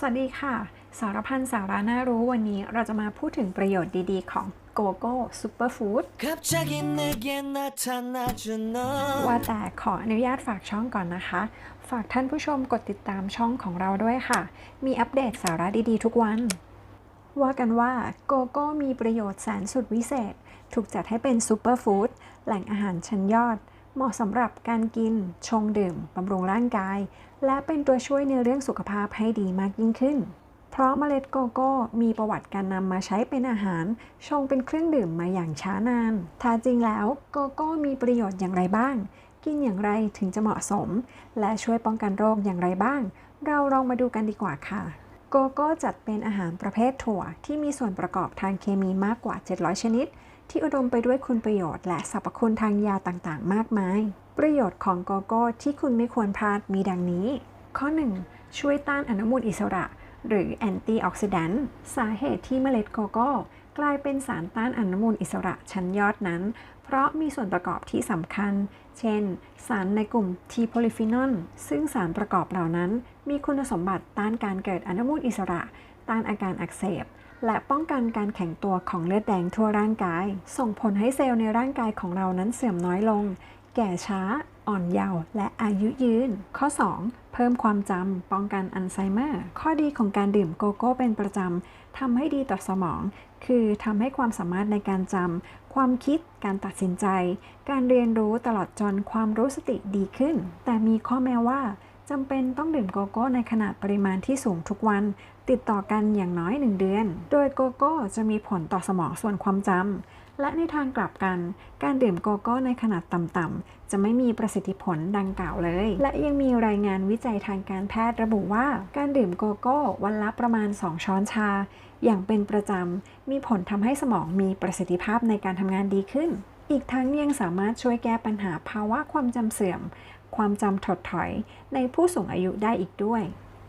สวัสดีค่ะ สารพันสาระน่ารู้วันนี้เราจะมาพูดถึงประโยชน์ดีๆ ของโกโก้ซูเปอร์ฟู้ดว่าแต่ขออนุญาตฝากช่องก่อนนะคะ ฝากท่านผู้ชมกดติดตามช่องของเราด้วยค่ะ มีอัปเดตสาระดีๆ ทุกวัน ว่ากันว่าโกโก้มีประโยชน์แสนสุดวิเศษ ถูกจัดให้เป็นซูเปอร์ฟู้ดแหล่งอาหารชั้นยอด เหมาะสำหรับการกิน ชงดื่มบำรุงร่างกาย และเป็นตัวช่วยในเรื่องสุขภาพให้ดีมากยิ่งขึ้น เพราะเมล็ดโกโก้มีประวัติการนำมาใช้เป็นอาหาร ชงเป็นเครื่องดื่มมาอย่างช้านานแท้จริงแล้วโกโก้มีประโยชน์อย่างไรบ้าง กินอย่างไรถึงจะเหมาะสม และช่วยป้องกันโรคอย่างไรบ้าง เราลองมาดูกันดีกว่าค่ะโกโก้จัดเป็นอาหารประเภทถั่วที่มีส่วนประกอบทางเคมีมากกว่า 700 ชนิด ที่อุดมไปด้วยคุณประโยชน์และสรรพคุณทางยาต่างๆ มากมาย ประโยชน์ของโกโก้ที่คุณไม่ควรพลาดมีดังนี้ ข้อ 1. ช่วยต้านอนุมูลอิสระ หรือแอนตี้ออกซิแดนต์สาเหตุที่เมล็ดโกโก้ กลายเป็นสารต้านอนุมูลอิสระชั้นยอดนั้น เพราะมีส่วนประกอบที่สำคัญ เช่น สารในกลุ่ม T โพลิฟีนอลซึ่งสารประกอบเหล่านั้น มีคุณสมบัติต้านการเกิดอนุมูลอิสระ ต้านอาการอักเสบ และป้องกันการแข็งตัวของเลือดแดงทั่วร่างกาย ส่งผลให้เซลล์ในร่างกายของเรานั้นเสื่อมน้อยลง แก่ช้า อ่อนเยาว์และอายุยืน ข้อ 2 เพิ่มความจำป้องกันอัลไซเมอร์ ข้อดีของการดื่มโกโก้เป็นประจำทำให้ดีต่อสมอง คือทำให้ความสามารถในการจำความคิด การตัดสินใจ การเรียนรู้ตลอดจนความรู้สติดีขึ้น แต่มีข้อแม้ว่าจำเป็นต้องดื่มโกโก้ในขนาดปริมาณที่สูงทุกวัน ติดต่อกันอย่างน้อย 1 เดือน โดยโกโก้จะมีผลต่อสมองส่วนความจำ และในทางกลับกัน การดื่มโกโก้ในขนาดต่ำๆ จะไม่มีประสิทธิผลดังกล่าวเลย และยังมีรายงานวิจัยทางการแพทย์ระบุว่า การดื่มโกโก้วันละประมาณ 2 ช้อนชา อย่างเป็นประจำ มีผลทำให้สมองมีประสิทธิภาพในการทำงานดีขึ้น อีกทั้งยังสามารถช่วยแก้ปัญหาภาวะความจำเสื่อม ความจำถดถอยในผู้สูงอายุได้อีกด้วย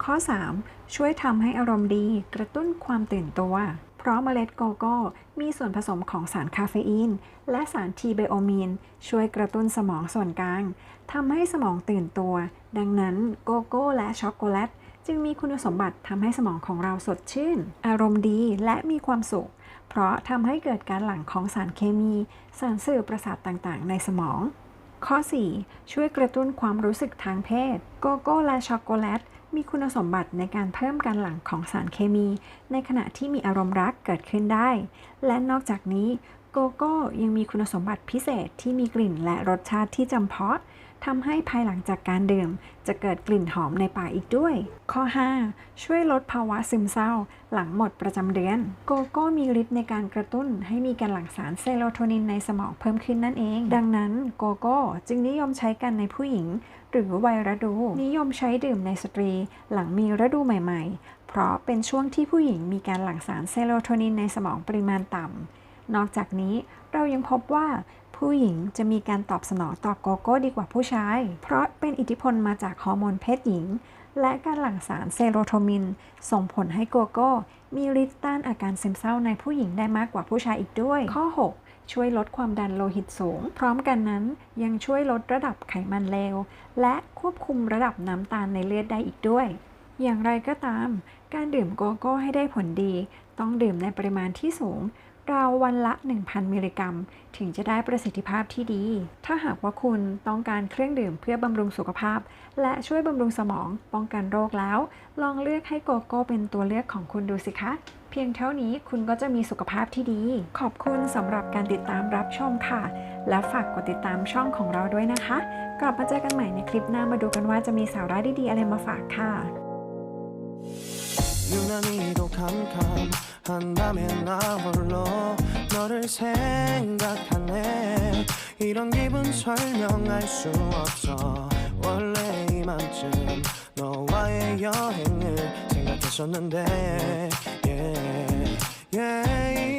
ข้อ 3. ช่วยทำให้อารมณ์ดี กระตุ้นความตื่นตัว เพราะเมล็ดโกโก้ มีส่วนผสมของสารคาเฟอีน และสารทีไบโอมีน ช่วยกระตุ้นสมองส่วนกลางทำให้สมองตื่นตัว ดังนั้นโกโก้และช็อกโกแลตจึงมีคุณสมบัติทำให้สมองของเราสดชื่น อารมณ์ดีและมีความสุข เพราะทำให้เกิดการหลั่งของสารเคมี สารสื่อประสาทต่างๆ ในสมอง ข้อ 4. ช่วยกระตุ้นความรู้สึกทางเพศ โกโก้และช็อกโกแลต มีคุณสมบัติในการเพิ่มการหลั่งของสารเคมี ในขณะที่มีอารมณ์รักเกิดขึ้นได้ และนอกจากนี้โกโก้ยังมีคุณสมบัติพิเศษที่มีกลิ่นและรสชาติที่จำเพาะ ทำให้ภายหลังจากการดื่ม จะเกิดกลิ่นหอมในปากอีกด้วย ข้อ 5 ช่วยลดภาวะซึมเศร้า หลังหมดประจำเดือน โกโก้มีฤทธิ์ในการกระตุ้น ให้มีการหลั่งสารเซโรโทนินในสมองเพิ่มขึ้นนั่นเอง ดังนั้นโกโก้จึงนิยมใช้กันในผู้หญิง หรือวัยฤดู นิยมใช้ดื่มในสตรี หลังมีฤดูใหม่ ๆ เพราะเป็นช่วงที่ผู้หญิงมีการหลั่งสารเซโรโทนินในสมองปริมาณต่ำนอกจากนี้เรายังพบว่า ผู้หญิงจะมีการตอบสนองต่อโกโก้ดีกว่าผู้ชาย เพราะเป็นอิทธิพลมาจากฮอร์โมนเพศหญิง และการหลั่งสารเซโรโทนิน ส่งผลให้โกโก้ มีฤทธิ์ต้านอาการซึมเศร้าในผู้หญิงได้มากกว่าผู้ชายอีกด้วย ข้อ 6ช่วยลดความดันโลหิตสูง พร้อมกันนั้นยังช่วยลดระดับไขมันเลว และควบคุมระดับน้ำตาลในเลือดได้อีกด้วย อย่างไรก็ตาม การดื่มโกโก้ให้ได้ผลดี ต้องดื่มในปริมาณที่สูง ราววันละ 1,000 มิลลิกรัม ถึงจะได้ประสิทธิภาพที่ดี ถ้าหากว่าคุณต้องการเครื่องดื่มเพื่อบำรุงสุขภาพ และช่วยบำรุงสมอง ป้องกันโรคแล้ว ลองเลือกให้โกโก้เป็นตัวเลือกของคุณดูสิคะ เพียงเท่านี้คุณก็จะมีสุขภาพที่ดี ขอบคุณสำหรับการติดตามรับชมค่ะ และฝากกดติดตามช่องของเราด้วยนะคะ กลับมาเจอกันใหม่ในคลิปหน้ามาดูกันว่าจะมีสาระดีๆอะไรมาฝากค่ะ 유난히도 캄캄한 밤에 나 홀로 너를 생각하네 이런 기분 설명할 수 없어 원래 이맘쯤 너와의 여행을 생각했었는데 yeah, yeah.